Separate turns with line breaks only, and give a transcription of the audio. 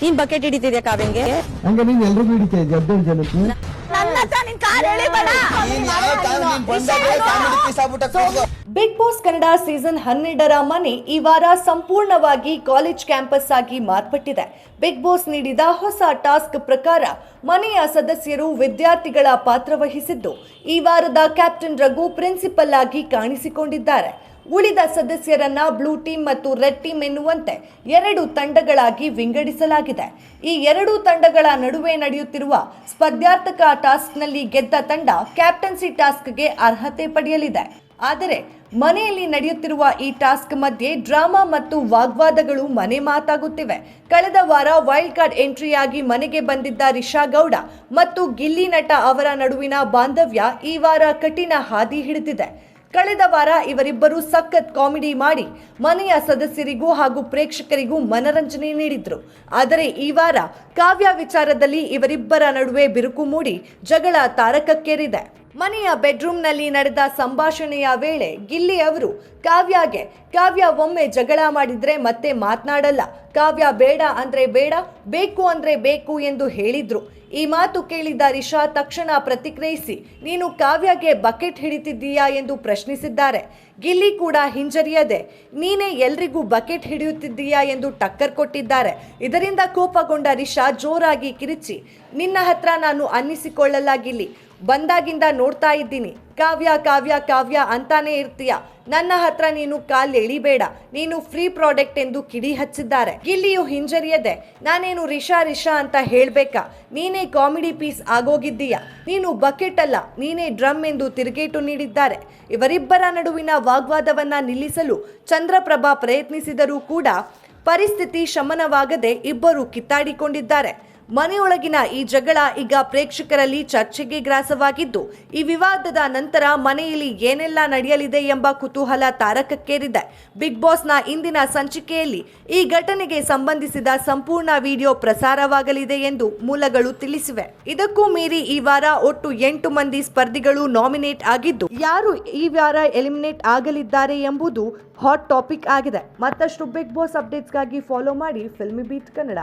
ನೀನು
ಬಕೆಟ್ ಹಿಡಿತಿದ್ಯಾ ಕಾವ್ಯಂಗೆ
ಹಂಗ ನೀನ್ ಎಲ್ರಿಗೂ ಹಿಡಿತಾ ಇದ್ದೆ ಹದಿನೇಳು ಜನಕ್ಕೆ?
ಬಿಗ್ ಬಾಸ್ ಕನ್ನಡ ಸೀಸನ್ ಹನ್ನೆರಡರ ಮನೆ ಈ ವಾರ ಸಂಪೂರ್ಣವಾಗಿ ಕಾಲೇಜ್ ಕ್ಯಾಂಪಸ್ ಆಗಿ ಮಾರ್ಪಟ್ಟಿದೆ. ಬಿಗ್ ಬಾಸ್ ನೀಡಿದ ಹೊಸ ಟಾಸ್ಕ್ ಪ್ರಕಾರ ಮನೆಯ ಸದಸ್ಯರು ವಿದ್ಯಾರ್ಥಿಗಳ ಪಾತ್ರ ವಹಿಸಿದ್ದು. ಈ ವಾರದ ಕ್ಯಾಪ್ಟನ್ ರಘು ಪ್ರಿನ್ಸಿಪಲ್ ಆಗಿ ಕಾಣಿಸಿಕೊಂಡಿದ್ದಾರೆ. ಉಳಿದ ಸದಸ್ಯರನ್ನ ಬ್ಲೂ ಟೀಮ್ ಮತ್ತು ರೆಡ್ ಟೀಮ್ ಎನ್ನುವಂತೆ ಎರಡು ತಂಡಗಳಾಗಿ ವಿಂಗಡಿಸಲಾಗಿದೆ. ಈ ಎರಡೂ ತಂಡಗಳ ನಡುವೆ ನಡೆಯುತ್ತಿರುವ ಸ್ಪರ್ಧಾರ್ಥಕ ಟಾಸ್ಕ್ನಲ್ಲಿ ಗೆದ್ದ ತಂಡ ಕ್ಯಾಪ್ಟನ್ಸಿ ಟಾಸ್ಕ್ಗೆ ಅರ್ಹತೆ ಪಡೆಯಲಿದೆ. ಆದರೆ ಮನೆಯಲ್ಲಿ ನಡೆಯುತ್ತಿರುವ ಈ ಟಾಸ್ಕ್ ಮಧ್ಯೆ ಡ್ರಾಮಾ ಮತ್ತು ವಾಗ್ವಾದಗಳು ಮನೆ ಮಾತಾಗುತ್ತಿವೆ. ಕಳೆದ ವಾರ ವೈಲ್ಡ್ ಕಾರ್ಡ್ ಎಂಟ್ರಿಯಾಗಿ ಮನೆಗೆ ಬಂದಿದ್ದ ರಿಷಾ ಗೌಡ ಮತ್ತು ಗಿಲ್ಲಿ ನಟ ಅವರ ನಡುವಿನ ಬಾಂಧವ್ಯ ಈ ವಾರ ಕಠಿಣ ಹಾದಿ ಹಿಡಿದಿದೆ. ಕಳೆದ ವಾರ ಇವರಿಬ್ಬರು ಸಖತ್ ಕಾಮಿಡಿ ಮಾಡಿ ಮನೆಯ ಸದಸ್ಯರಿಗೂ ಹಾಗೂ ಪ್ರೇಕ್ಷಕರಿಗೂ ಮನರಂಜನೆ ನೀಡಿದ್ರು. ಆದರೆ ಈ ವಾರ ಕಾವ್ಯ ವಿಚಾರದಲ್ಲಿ ಇವರಿಬ್ಬರ ನಡುವೆ ಬಿರುಕು ಮೂಡಿ ಜಗಳ ತಾರಕಕ್ಕೇರಿದೆ. ಮನೆಯ ಬೆಡ್ರೂಮ್ನಲ್ಲಿ ನಡೆದ ಸಂಭಾಷಣೆಯ ವೇಳೆ ಗಿಲ್ಲಿ ಅವರು, ಕಾವ್ಯಗೆ, ಕಾವ್ಯ ಒಮ್ಮೆ ಜಗಳ ಮಾಡಿದ್ರೆ ಮತ್ತೆ ಮಾತನಾಡಲ್ಲ. ಕಾವ್ಯ ಬೇಡ ಅಂದ್ರೆ ಬೇಡ, ಬೇಕು ಅಂದ್ರೆ ಬೇಕು ಎಂದು ಹೇಳಿದ್ರು. ಈ ಮಾತು ಕೇಳಿದ ರಿಷಾ ತಕ್ಷಣ ಪ್ರತಿಕ್ರಿಯಿಸಿ, ನೀನು ಕಾವ್ಯಗೆ ಬಕೆಟ್ ಹಿಡಿತಿದ್ದೀಯಾ ಎಂದು ಪ್ರಶ್ನಿಸಿದ್ದಾರೆ. ಗಿಲ್ಲಿ ಕೂಡ ಹಿಂಜರಿಯದೆ, ನೀನೇ ಎಲ್ರಿಗೂ ಬಕೆಟ್ ಹಿಡಿಯುತ್ತಿದ್ದೀಯಾ ಎಂದು ಟಕ್ಕರ್ ಕೊಟ್ಟಿದ್ದಾರೆ. ಇದರಿಂದ ಕೋಪಗೊಂಡ ರಿಷಾ ಜೋರಾಗಿ ಕಿರಿಚಿ, ನಿನ್ನ ಹತ್ರ ನಾನು ಅನ್ನಿಸಿಕೊಳ್ಳಲ್ಲ ಗಿಲ್ಲಿ. ಬಂದಾಗಿಂದ ನೋಡ್ತಾ ಇದ್ದೀನಿ. ಕಾವ್ಯ ಕಾವ್ಯ ಕಾವ್ಯ ಅಂತಾನೆ ಇರ್ತೀಯ. ನನ್ನ ಹತ್ರ ನೀನು ಕಾಲ್ ಎಳಿಬೇಡ. ನೀನು ಫ್ರೀ ಪ್ರಾಡಕ್ಟ್ ಎಂದು ಕಿಡಿ ಹಚ್ಚಿದ್ದಾರೆ. ಗಿಲ್ಲಿಯು ಹಿಂಜರಿಯದೆ, ನಾನೇನು ರಿಷಾ ರಿಷಾ ಅಂತ ಹೇಳ್ಬೇಕಾ? ನೀನೇ ಕಾಮಿಡಿ ಪೀಸ್ ಆಗೋಗಿದ್ದೀಯ. ನೀನು ಬಕೆಟ್ ಅಲ್ಲ, ನೀನೇ ಡ್ರಮ್ ಎಂದು ತಿರುಗೇಟು ನೀಡಿದ್ದಾರೆ. ಇವರಿಬ್ಬರ ನಡುವಿನ ವಾಗ್ವಾದವನ್ನ ನಿಲ್ಲಿಸಲು ಚಂದ್ರಪ್ರಭಾ ಪ್ರಯತ್ನಿಸಿದರೂ ಕೂಡ ಪರಿಸ್ಥಿತಿ ಶಮನವಾಗದೆ ಇಬ್ಬರು ಕಿತ್ತಾಡಿಕೊಂಡಿದ್ದಾರೆ. ಮನೆಯೊಳಗಿನ ಈ ಜಗಳ ಈಗ ಪ್ರೇಕ್ಷಕರಲ್ಲಿ ಚರ್ಚೆಗೆ ಗ್ರಾಸವಾಗಿದ್ದು, ಈ ವಿವಾದದ ನಂತರ ಮನೆಯಲ್ಲಿ ಏನೆಲ್ಲ ನಡೆಯಲಿದೆ ಎಂಬ ಕುತೂಹಲ ತಾರಕಕ್ಕೇರಿದೆ. ಬಿಗ್ ಬಾಸ್ನ ಇಂದಿನ ಸಂಚಿಕೆಯಲ್ಲಿ ಈ ಘಟನೆಗೆ ಸಂಬಂಧಿಸಿದ ಸಂಪೂರ್ಣ ವಿಡಿಯೋ ಪ್ರಸಾರವಾಗಲಿದೆ ಎಂದು ಮೂಲಗಳು ತಿಳಿಸಿವೆ. ಇದಕ್ಕೂ ಮೀರಿ ಈ ವಾರ ಒಟ್ಟು ಎಂಟು ಮಂದಿ ಸ್ಪರ್ಧಿಗಳು ನಾಮಿನೇಟ್ ಆಗಿದ್ದು, ಯಾರು ಈ ವಾರ ಎಲಿಮಿನೇಟ್ ಆಗಲಿದ್ದಾರೆ ಎಂಬುದು ಹಾಟ್ ಟಾಪಿಕ್ ಆಗಿದೆ. ಮತ್ತಷ್ಟು ಬಿಗ್ ಬಾಸ್ ಅಪ್ಡೇಟ್ಸ್ಗಾಗಿ ಫಾಲೋ ಮಾಡಿ ಫಿಲ್ಮಿ ಬೀಟ್ ಕನ್ನಡ.